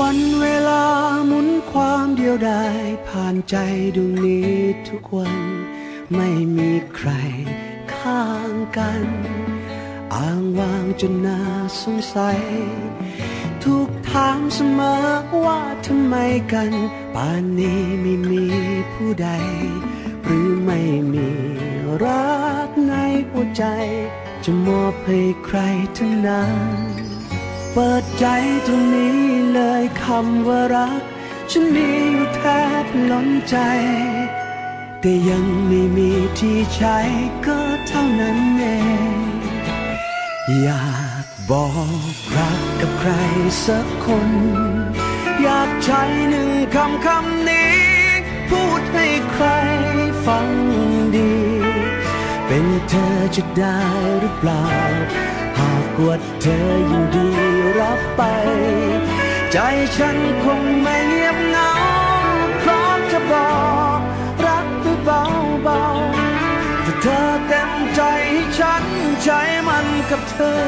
วันเวลาหมุนความเดียวดายผ่านใจดวงนี้ทุกวัน ไม่มีใครข้างกัน อ้างว้างจนน่าสงสัยถูกถามเสมอว่าทำไมกัน ป่านนี้ไม่มีผู้ใด หรือไม่มีรักในหัวใจ จะมอบให้ใครทั้งนั้น เปิดใจตรงนี้เลยคำว่ารัก ฉันมีอยู่แทบล้นใจ แต่ยังไม่มีที่ใช้ก็เท่านั้นเอง อยากบอกรักกับใครสักคน อยากใช้หนึ่งคำคำนี้ พูดให้ใครฟังดี เป็นเธอจะได้หรือเปล่า ว่าเธออยินดีรับไป ใจฉันคงไม่เงียบเหงาพร้อมจะบอกรักไปเบาๆถ้าเธอเต็มใจให้ฉันใช้มันกับเธอ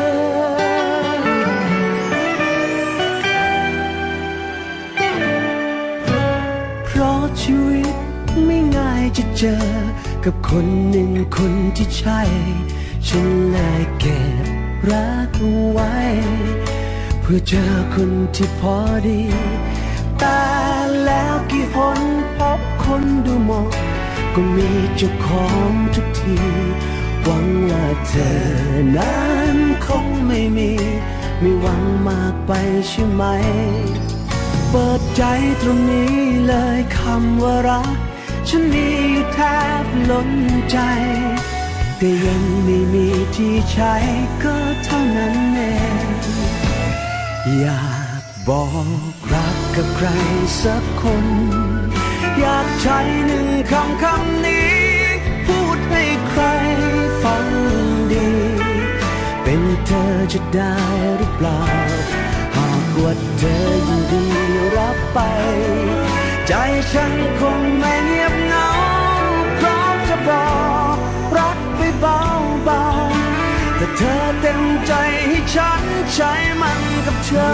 เพราะชีวิตไม่ง่ายจะเจอ กับคนหนึ่งคนที่ใช่ ฉันเลยเก็ พื่อเจอคนที่พอดี แต่แล้วกี่หนพบคนดูหมาะก็มีเจ้าของทุกที หวังว่าเธอนั้นคงไม่มี ไม่หวังมากไปใช่ไหม เปิดใจตรงนี้เลยคำว่ารัก ฉันมีอยู่แทบล้นใจ แต่ยังไม่มีที่ใช้ก็เท่านั้นเอง อยากบอกรักกับใครสักคน อยากใช้หนึ่งคำคำนี้ พูดให้ใครฟังดี เป็นเธอจะได้หรือเปล่า หากว่าเธอยินดีรับไป ใจฉันคงไม่เงียบเหงาพร้อมจะบอก เต็มใจให้ฉันใช้มันกับเธอ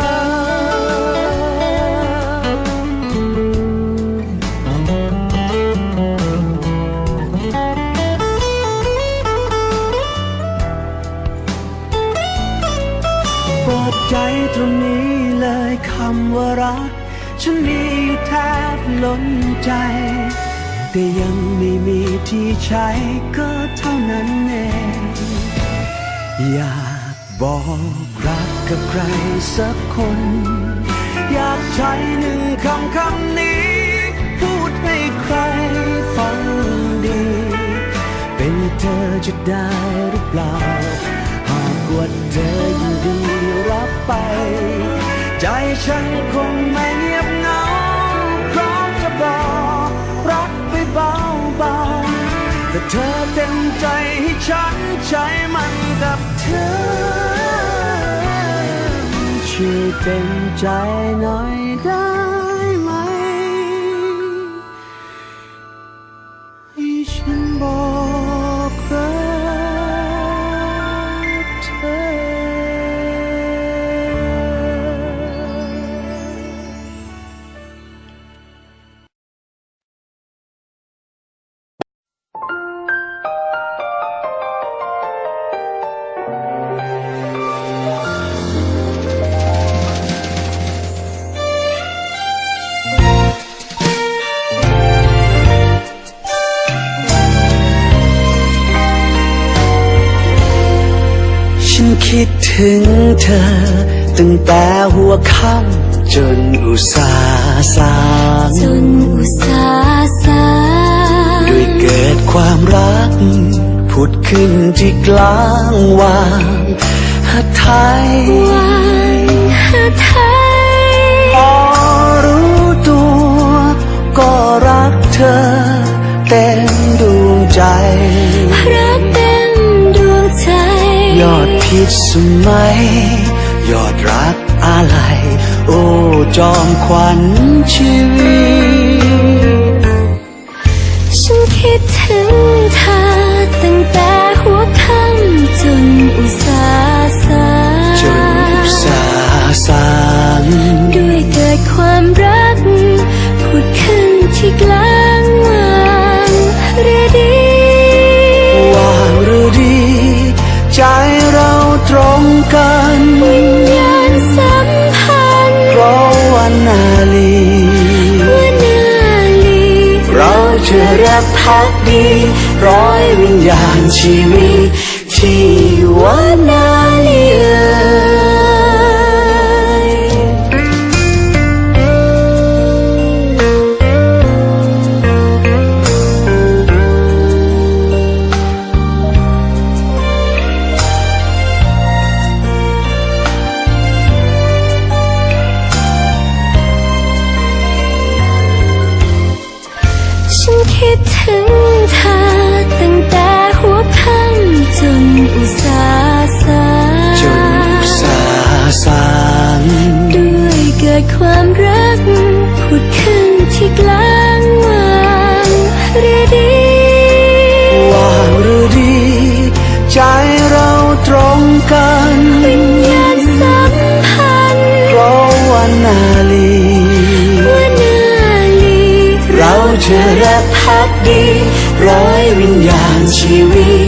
ปิดใจตรงนี้เลยคำว่ารัก ฉันมีอยู่แทบล้นใจ แต่ยังไม่มีที่ใช้ก็เท่านั้นเอง อยากบอกรักกับใครสักคน อยากใช้หนึ่งคำคำนี้ พูดให้ใครฟังดี เป็นเธอจะได้หรือเปล่า หากว่าเธอยินดีรับไป ใจฉันคงไม่เงียบเหงาพร้อมจะบอกรักไปบาๆ แต่เธอเต็มใจให้ฉันใช้มันกับเธอ ช่วยเต็มใจหน่อยได้ ถึงเธอ ตั้งแต่หัวค่ำจนอุตสาห์สางจนอุตสาห์สาด้วยเกิดความรัก ผุดขึ้นที่กลางวางหัดไทยวางหาไทยพอรู้ตัว ก็รักเธอ เต็มดวงใจ คิดสมัย ยอดรักอะไร โอ้จอมขวัญชีวิต ฉันคิดถึงเธอตั้งแต่หัวค่ำจนอุส ธอรักพักดี ร้อยวิญญาณชีวิตที่วันนั้น ดีร้อยวิญญาณชีวิต